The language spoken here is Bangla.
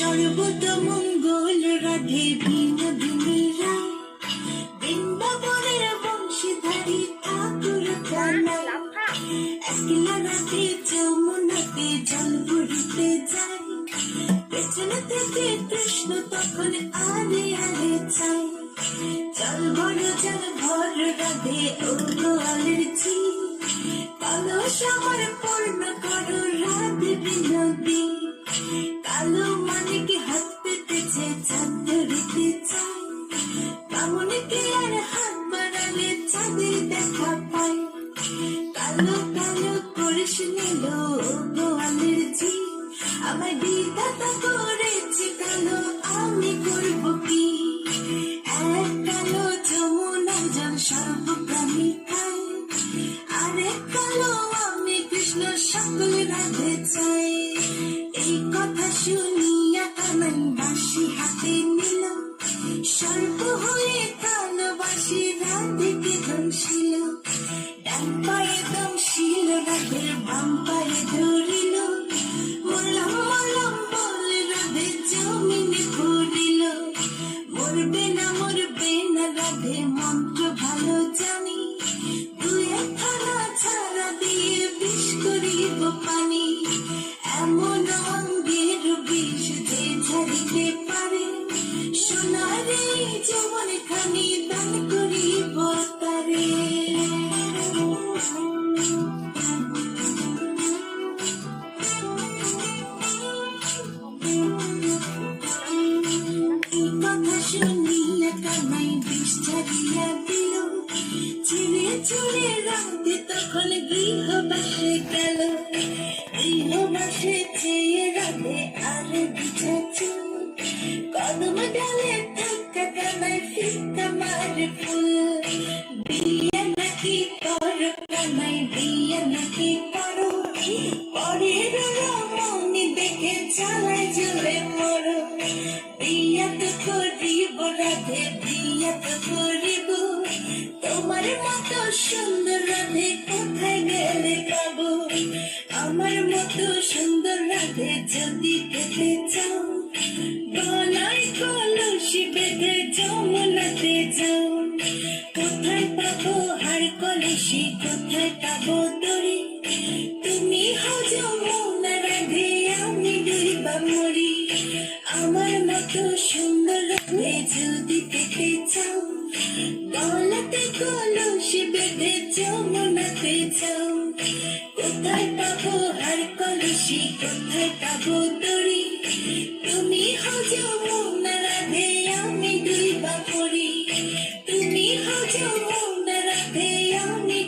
সর্বত মঙ্গল রাধে বিনোদিনী রায় বৃন্দাবনের বংশীধারী ঠাকুর একলা রাতে যমুনাতে জল ভরিতে যায় পেছনে থেকে কৃষ্ণ তখন আরে আরে চাই। জল ভর জল ভর রাধে ও গোয়ালের ঝি। কলস আমার পূর্ণ করো কালো কালো করিস নিল গোয়ালের ঝি আমার বিধাতা করেছে কালো, আমি করব কি? এক কালো যমুনা জল সর্বপ্রাণী খাই আরেক কালো আমি কৃষ্ণ সকল রাধে চাই। এই কথা শুনিয়া কানাই বাসি হাতে নিল সর্ব হয়ে কালো বাসি রাধেকে দংশিল ডান পায়ে দংশিল রাধের বাম পায়ে ধরিল মলম মলম বলে রাধে জমিনে পড়িল মরবে না মরবে না রাধে ভালো জানি দুই একখানা ছাড়া দিয়ে বিষ করিব এমন অঙ্গের বিষ যে ঝাড়িতে পারে। সোনারে যেমন খানি বিষ ছাড়িয়া দিল ছিঁড়ে ছুড়ে রাতে তখন গৃহবাসে গেল গৃহবাসে চেয়ে রাতে আর বিছাচু কদম ডালে থাকা কানাই ফিকা মারে ফুল বিয়ে নাকি কর কানাই বিয়ে নাকি করিব তোমার মতো সুন্দর রাধে কোথায় গেলে পাবো? আমার মতো সুন্দর রাধে যদি পেতে চাও, গলায় কলসি বেঁধে যমুনাতে যাও। কোথায় পাবো হার কলসি, কোথায় পাবো দড়ি? চাও গলাতে কলসি বেঁধে যমুনাতে যাও কোথায় পাবো তুমি হও যমুনা রাধে, আমি মরি তুমি হও যমুনা রাধে, আমি